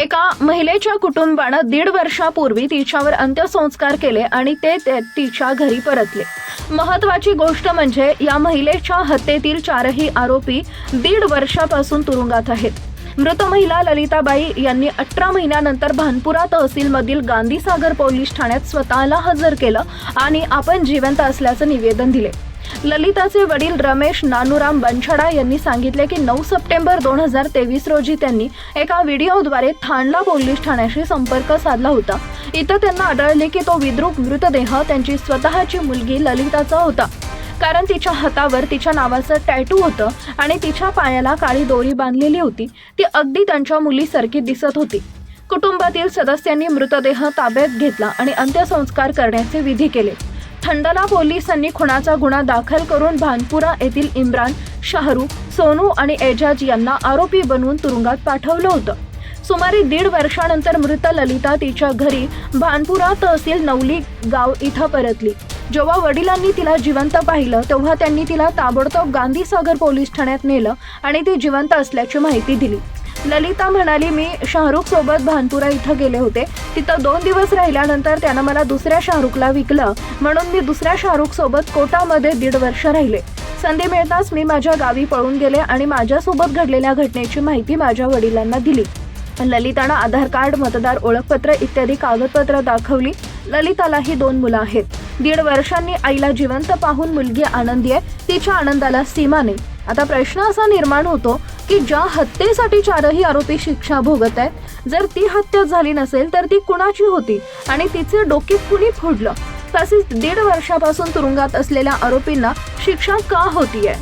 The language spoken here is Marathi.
एका महिलेच्या कुटुंबानं दीड वर्षापूर्वी तिच्यावर अंत्यसंस्कार केले आणि ते ते तिच्या घरी परतले. महत्वाची गोष्ट म्हणजे या महिलेच्या हत्येतील चारही आरोपी दीड वर्षापासून तुरुंगात आहेत. मृत महिला ललिताबाई यांनी अठरा महिन्यानंतर भानपुरा तहसीलमधील गांधीसागर पोलीस ठाण्यात स्वतःला हजर केलं आणि आपण जिवंत असल्याचं निवेदन दिले. ललिताचे वडील रमेश नानूराम बनछडा यांनी सांगितले की नऊ सप्टेंबर दोन हजार तेवीस रोजी त्यांनी एका व्हिडिओद्वारे थांडला पोलीस ठाण्याशी संपर्क साधला होता. इथं त्यांना आढळले की तो विद्रूप मृतदेह त्यांची स्वतःची मुलगी ललिताचा होता. कारण तिच्या हातावर तिच्या नावाचं टॅटू होतं आणि तिच्या पायाला काळी दोरी बांधलेली होती. ती अगदी त्यांच्या मुलीसारखी दिसत होती. कुटुंबातील सदस्यांनी मृतदेह ताब्यात घेतला आणि अंत्यसंस्कार करण्याचे विधी केले. थंडला पोलिसांनी खुनाचा गुन्हा दाखल करून भानपुरा येथील इम्रान शाहरुख सोनू आणि एजाज यांना आरोपी बनवून तुरुंगात पाठवलं होतं. सुमारे दीड वर्षानंतर मृत ललिता तिच्या घरी भानपुरा तहसील नवली गाव इथं परतली. जेव्हा वडिलांनी तिला जिवंत पाहिलं तेव्हा त्यांनी तिला ताबडतोब गांधीसागर पोलीस ठाण्यात नेलं आणि ती जिवंत असल्याची माहिती दिली. ललिता म्हणाली मी शाहरुख सोबत भानपुरा इथं गेले होते. तिथं दोन दिवस राहिल्यानंतर त्यानं मला दुसऱ्या शाहरुखला विकलं. म्हणून मी दुसऱ्या शाहरुख सोबत कोटामध्ये दीड वर्ष राहिले. संधी मिळताच मी माझ्या गावी पळून गेले आणि माझ्यासोबत घडलेल्या घटनेची माहिती माझ्या वडिलांना दिली. ललितानं आधार कार्ड मतदार ओळखपत्र इत्यादी कागदपत्र दाखवली. ललितालाही दोन मुलं आहेत. दीड वर्षांनी आईला जिवंत पाहून मुलगी आनंदी आहे. तिच्या आनंदाला सीमा नाही. आता प्रश्न असा निर्माण होतो की ज्या हत्येसाठी चारही आरोपी शिक्षा भोगत आहेत जर ती हत्या झाली नसेल तर ती कुणाची होती? आणि तिचे डोके कुणी फोडलं? तसेच दीड वर्षापासून तुरुंगात असलेल्या आरोपींना शिक्षा का होतीये?